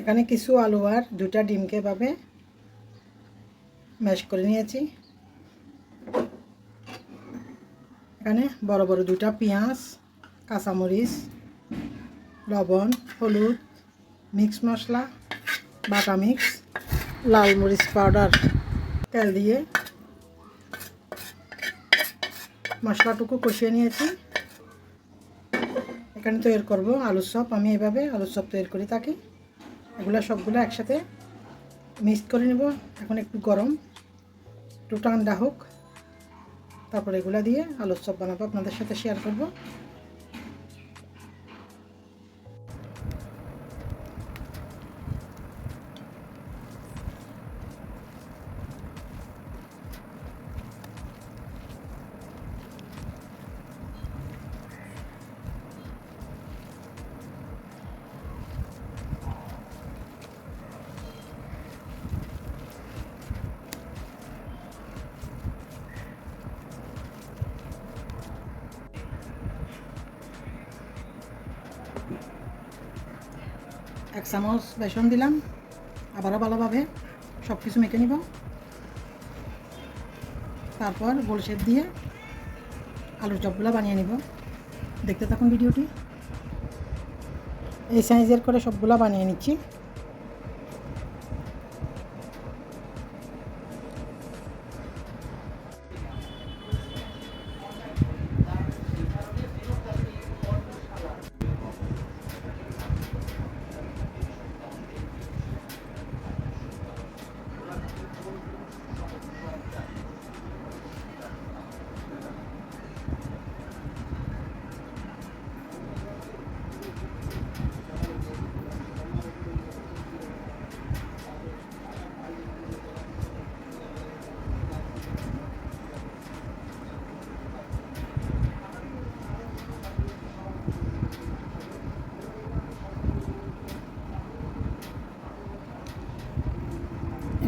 এখানে কিছু আলু আর দুটা ডিমকে এভাবে ম্যাশ করে নিয়েছি। এখানে বড় বড় দুটা পেঁয়াজ, কাঁচামরিচ, লবণ, হলুদ মিক্স মশলা, বাটা মিক্স, লাল মরিচ পাউডার, তেল দিয়ে মশলাটুকু কষিয়ে নিয়েছি। এখানে তৈরি করব আলুর চপ, আমি এভাবে আলুর চপ তৈরি করে থাকি। এগুলো সবগুলো একসাথে মিক্স করে নেব। এখন একটু গরম, একটু ঠান্ডা হোক। তারপর এগুলো দিয়ে আলুর চপ বানাবো। আপনাদের সাথে শেয়ার করব। এক চামচ বেসন দিলাম, আবারও ভালোভাবে সব কিছু মেখে নিব। তারপর গোল শেপ দিয়ে আলুর চপগুলো বানিয়ে নিব। দেখতে থাকুন ভিডিওটি। এই সাইজের করে সবগুলো বানিয়ে নিচ্ছি।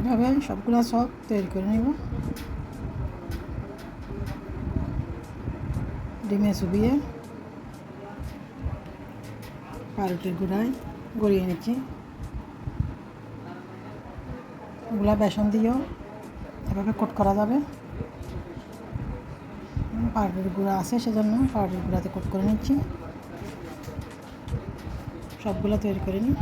এভাবে সবগুলো সব তৈরি করে নেব। ডিমে চুবিয়ে পাউরুটির গুঁড়ায় গড়িয়ে নিচ্ছি। ওগুলা বেসন দিয়েও এভাবে কোট করা যাবে। পাউরুটির গুঁড়া আছে সেজন্য পাউরুটির গুঁড়াতে কোট করে নিচ্ছি। সবগুলো তৈরি করে নিই।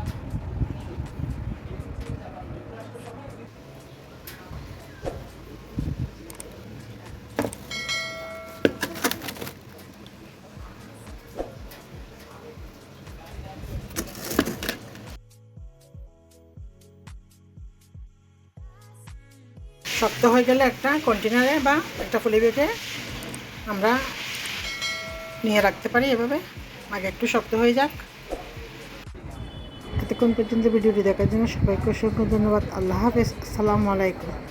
শক্ত হয়ে গেলে একটা কন্টেনারে বা একটা ফুলি বেটে আমরা নিয়ে রাখতে পারি এভাবে। আগে একটু শক্ত হয়ে যাক। এতক্ষণ পর্যন্ত ভিডিওটি দেখার জন্য সবাইকে অসংখ্য ধন্যবাদ। আল্লাহ হাফেজ। আসসালামু আলাইকুম।